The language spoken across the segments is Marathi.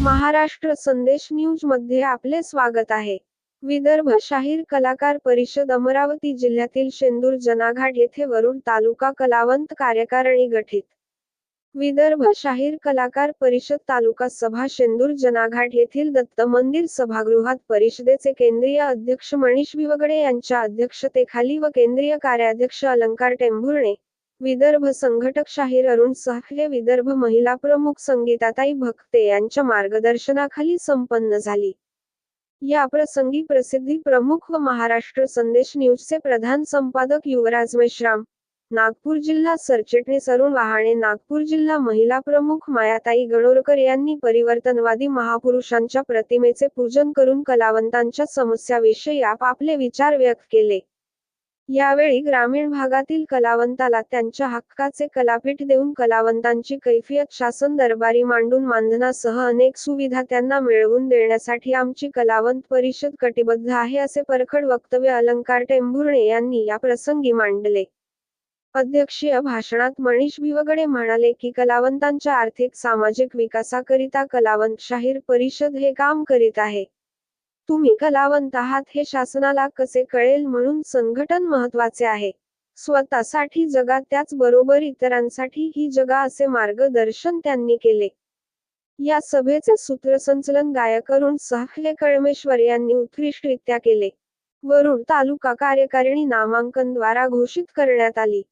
महाराष्ट्र संदेश न्यूजमध्ये आपले स्वागत आहे. विदर्भ शाहीर कलाकार परिषद अमरावती जिल्ह्यातील शेंदूर जनाघाट येथे वरुड तालुका कलावंत कार्यकारिणी गठीत. विदर्भ शाहीर कलाकार परिषद तालुका सभा शेंदूर जनाघाट येथील दत्त मंदिर सभागृहात परिषदेचे केंद्रीय अध्यक्ष मनीष विवगडे यांच्या अध्यक्षतेखाली व केंद्रीय कार्याध्यक्ष अलंकार टेंभुर्णे विदर्भ संघटक शाहीर अरुण सहले विदर्भ महिला प्रमुख संगीताताई भक्ते यांच्या मार्गदर्शनाखाली संपन्न झाली. या प्रसंगी प्रसिद्धी प्रमुख व महाराष्ट्र संदेश न्यूजचे प्रधान संपादक युवराज मेश्राम नागपूर जिल्हा सरचिटणीस अरुण वहाणे नागपूर जिल्हा महिला प्रमुख मायाताई गणोरकर यांनी परिवर्तनवादी महापुरुषांच्या प्रतिमेचे पूजन करून कलावंतांच्या समस्याविषयी आपापले विचार व्यक्त केले. यावेळी ग्रामीण भागातील कलावंताला त्यांच्या हक्काचे कलापीठ देऊन कलावंतांची कैफियत शासन दरबारी मांडून मानधनासह अनेक सुविधा त्यांना मिळवून देण्यासाठी आमची कलावंत परिषद कटिबद्ध आहे असे परखड वक्तव्य अलंकार टेंभुर्णे यांनी या प्रसंगी मांडले. अध्यक्षीय भाषणात मनीष भिवगडे म्हणाले की कलावंतांच्या आर्थिक सामाजिक विकासाकरिता कलावंत शाहीर परिषद हे काम करीत आहे. तुम्ही कलावंत आहात हे शासनाला कसे कळेल म्हणून संघटन महत्त्वाचे आहे. स्वतःसाठी जगा त्याचबरोबर इतरांसाठी ही जगा असे मार्गदर्शन त्यांनी केले. या सभेचे सूत्रसंचलन गायकरून सहले कळमेश्वर यांनी उत्कृष्टरित्या केले. वरुड तालुका कार्यकारिणी नामांकन द्वारा घोषित करण्यात आली.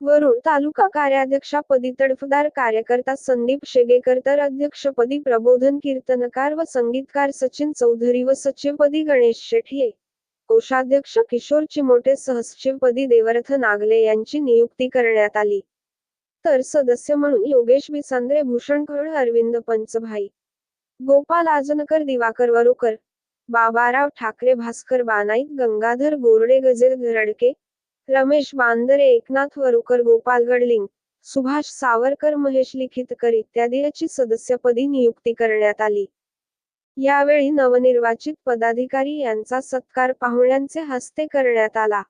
वरुड तालुका कार्याध्यक्षापदी तडफदार कार्यकर्ता संदीप शेगेकर तर अध्यक्षपदी प्रबोधन कीर्तनकार व संगीतकार सचिन चौधरी व सचिवपदी गणेश शेठये. कोषाध्यक्ष किशोर चिमोटे सहसचिवपदी देवर्थ नागले यांची नियुक्ती करण्यात आली. तर सदस्य म्हणून योगेश बिसांद्रे भूषणखळ अरविंद पंचभाई. गोपाल आजनकर दिवाकर वरोकर. बाबाराव ठाकरे भास्कर बानाईत गंगाधर गोरडे गजेर धरडके रमेश बांदरे एकनाथ वरुकर गोपाल गडलिंग सुभाष सावरकर महेश लिखितकर इत्यादीची सदस्यपदी नियुक्ती करण्यात आली. यावेळी नवनिर्वाचित पदाधिकारी यांचा सत्कार पाहुण्यांचे हस्ते करण्यात आला.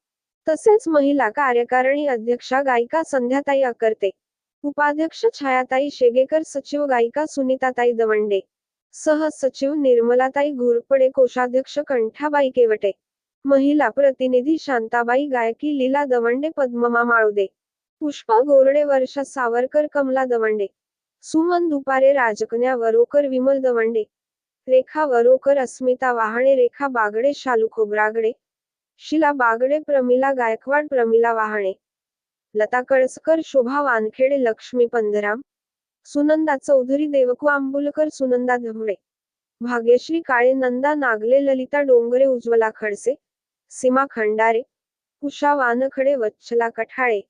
तसेच महिला कार्यकारिणी अध्यक्षा गायिका संध्याताई अकर्ते उपाध्यक्ष छायाताई शेगेकर सचिव गायिका सुनीताताई दवंडे सह सचिव निर्मलाताई घोरपडे कोषाध्यक्ष कंठाबाई केवटे महिला प्रतिनिधी शांताबाई गायकी लीला दवंडे पद्ममा माळुदे पुष्पा गोरडे वर्षा सावरकर कमला दवंडे सुमन दुपारे राजकन्या वरोकर विमल दवंडे रेखा वरोकर अस्मिता वाहणे रेखा बागडे शालू खोबरागडे शिला बागडे प्रमिला गायकवाड प्रमिला वाहणे लता कळसकर शोभा वानखेडे लक्ष्मी पंधराम सुनंदा चौधरी देवकू आंबुलकर सुनंदा धवळे भाग्यश्री काळे नंदा नागले ललिता डोंगरे उज्ज्वला खडसे सीमा खंडारे उषा वानखडे वच्छला कठाळे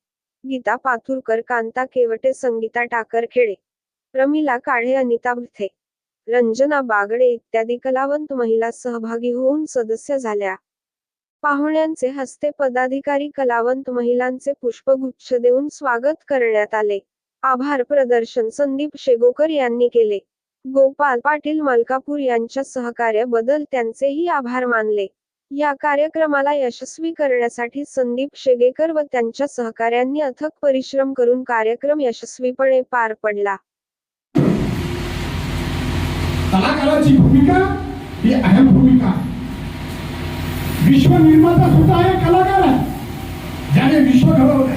गीता पाथुरकर कांता केवटे संगीता टाकरखेडे प्रमिला काढे अनिता भथे रंजना बागडे इत्यादी कलावंत महिला सहभागी होऊन सदस्य झाल्या. पाहुण्यांचे हस्ते पदाधिकारी कलावंत महिलांचे पुष्पगुच्छ देऊन स्वागत करण्यात आले. आभार प्रदर्शन संदीप शेगोकर यांनी केले. गोपाल पाटील मलकापूर यांच्या सहकार्याबद्दल त्यांचेही आभार मानले. या कार्यक्रमाला यशस्वी करण्यासाठी संदीप शेगेकर व त्यांच्या सहकाऱ्यांनी अथक परिश्रम करून कार्यक्रम यशस्वीपणे पार पडला. कलाकाराची भूमिका ही अहम भूमिका. विश्व निर्माता सुद्धा आहे कलाकार आहे. ज्याने विश्व घडवलंय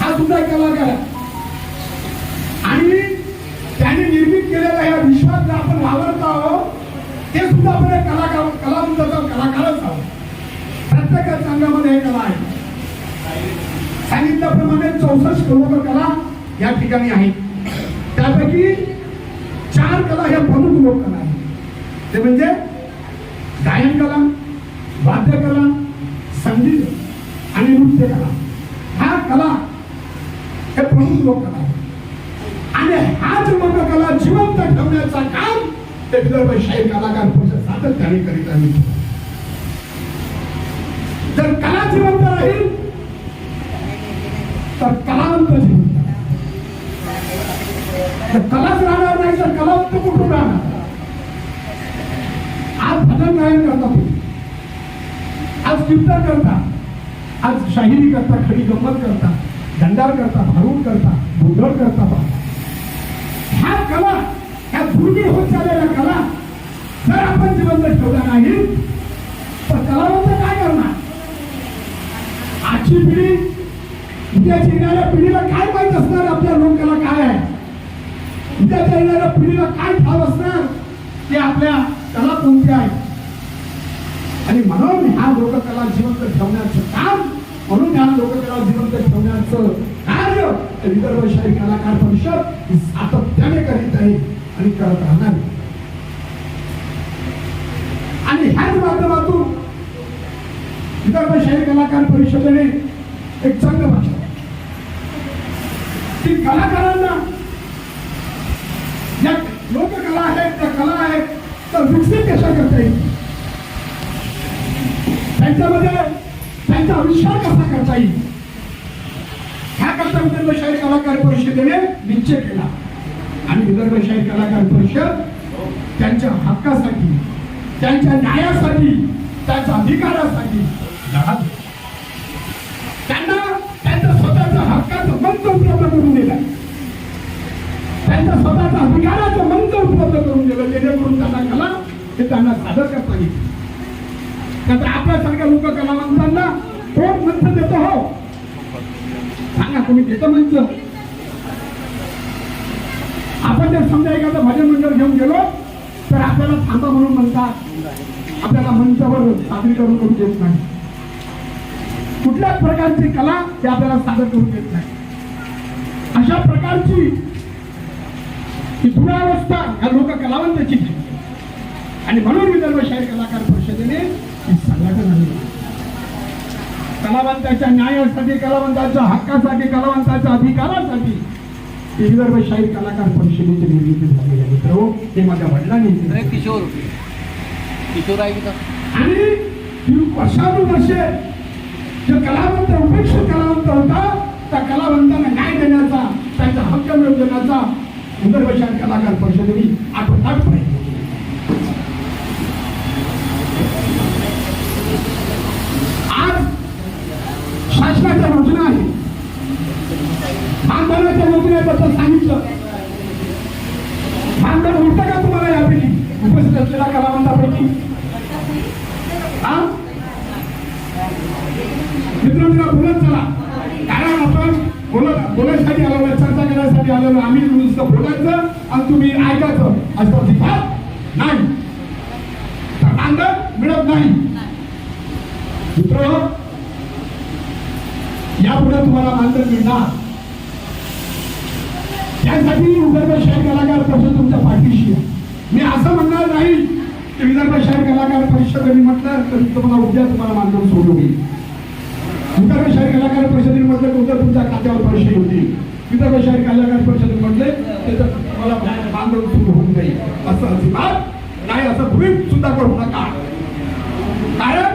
हा सुद्धा कलाकार आहे. आणि त्याने निर्मित केलेल्या या विश्वात आपण वावरत आहोत ते सुद्धा आपण एक कलाकार कलावंताचा कलाकारच आहोत प्रत्येकाच्या अंगामध्ये हे कला आहे सांगितल्याप्रमाणे चौसष्ट करोड कला या ठिकाणी आहेत. त्यापैकी चार कला ह्या प्रमुख लोककला आहेत. ते म्हणजे गायन कला वाद्यकला संगीत आणि नृत्य कला. ह्या कला हे प्रमुख लोककला आणि हाच लोककला जिवंत ठेवण्याचा काम ते विदर्भशाही कलाकार परिषद सातत्याने करीत आहे जर कला जिवंत राहील तर कलावंत जिवंत तर कलाच राहणार नाही तर कलावंत कुठून राहणार? आज भजन गायन करता तुम्ही आज कीर्तन करता. आज शाहिरी करता खडी गंमत करता दंडार करता भारूड करता भुंडळ करता ह्या कला ह्या दुर्मिळ होत चाललेल्या कला जर आपण जिवंत ठेवल्या नाही तर कलावंत काय करणार? आजची पिढी उद्याच्या येणाऱ्या पिढीला काय माहीत असणार? आपल्या लोकांना काय आहे? उद्याच्या येणाऱ्या पिढीला काय ठाव असणार? ते आपल्या कला कोणत्या आहेत. आणि म्हणून ह्या लोककला जिवंत ठेवण्याचं काम म्हणून ह्या लोककला जिवंत ठेवण्याचं कार्य विदर्भ शाही कलाकार परिषद सातत्याने करीत आहे आणि करत राहणार आणि ह्याच माध्यमातून विदर्भशाही कलाकार परिषदेने एक चांगलं भाषा की कलाकारांना. या लोककला आहेत त्या कला आहेत तर विकसित कशा करता येईल? त्यांच्यामध्ये त्यांचा आविष्कार कसा करता येईल? ह्याकरता विदर्भ शाहीर कलाकार परिषदेने निश्चय केला. आणि विदर्भ शाहीर कलाकार परिषद त्यांच्या हक्कासाठी त्यांच्या न्यायासाठी त्यांच्या अधिकारासाठी लढा देते. त्यांना त्यांच्या स्वतःच्या हक्काचं मंच उपलब्ध करून दिलं त्यांच्या स्वतःच्या अधिकाराचं मंच उपलब्ध करून दिलं जेणेकरून त्यांना कला हे त्यांना सादर करता येईल. नंतर आपल्यासारख्या लोक कलावंतांना कोण मंच देतो हो? सांगा तुम्ही देतो मंच? आपण जर समजा एखादं भजन मंडळ घेऊन गेलो तर आपल्याला थांबा म्हणून म्हणतात. आपल्याला मंचावर सादरीकरण करू देत नाही. कुठल्याच प्रकारची कला ते आपल्याला सादर करू देत नाही. अशा प्रकारची ही दुरावस्था या लोक कलावंताची आणि म्हणून विदर्भ शाहीर कलाकार परिषदेने संघटना. कलावंताच्या न्यायासाठी कलावंताच्या हक्कासाठी कलावंताच्या अधिकारासाठी विदर्भ शाहीर कलाकार परिषदेची निर्मिती झाली आहे. मित्र हे माझ्या वडिलांनी किशोर. किशोर आहे आणि वर्षानुवर्षे जो कलावंत उपेक्षित कलावंत होता त्या कलावंतांना न्याय देण्याचा त्यांचा हक्क मिळवून देण्याचा विदर्भ शाहीर कलाकार परिषदेने आठवतात प्रयत्न केले. आज शासनाच्या योजना आहे मानधनाच्या योजनेबद्दल सांगितलं मानधन उलटं का तुम्हाला यापैकी उपस्थित असलेल्या कलावंतापैकी हा मित्रांनो बोलत चला कारण आपण बोलत बोलायसाठी आलेलो चर्चा करण्यासाठी आलेलो आम्ही नुसतं बोलायचं आणि तुम्ही ऐकायचं असं अजिबात नाही तर मानधन मिळत नाही मित्र यापुढे तुम्हाला मानधन मिळणार त्यासाठी विदर्भ शेअर कलाकार परिषद तुमच्या पाठीशी आहे मी असं म्हणणार नाही की विदर्भ शहर कलाकार परिषदेने म्हटलं तर तुम्हाला उद्या तुम्हाला मानधन सोडू होईल विदर्भ शहर कलाकार परिषदेने म्हटलं तर उद्या तुमच्या खात्यावर पैसे होतील विदर्भ शहर कलाकार परिषदेने म्हटले त्याच्यात तुम्हाला मानधन सुरू होऊन जाईल. असं अजिबात नाही असं भूमी सुद्धा करू नका. कारण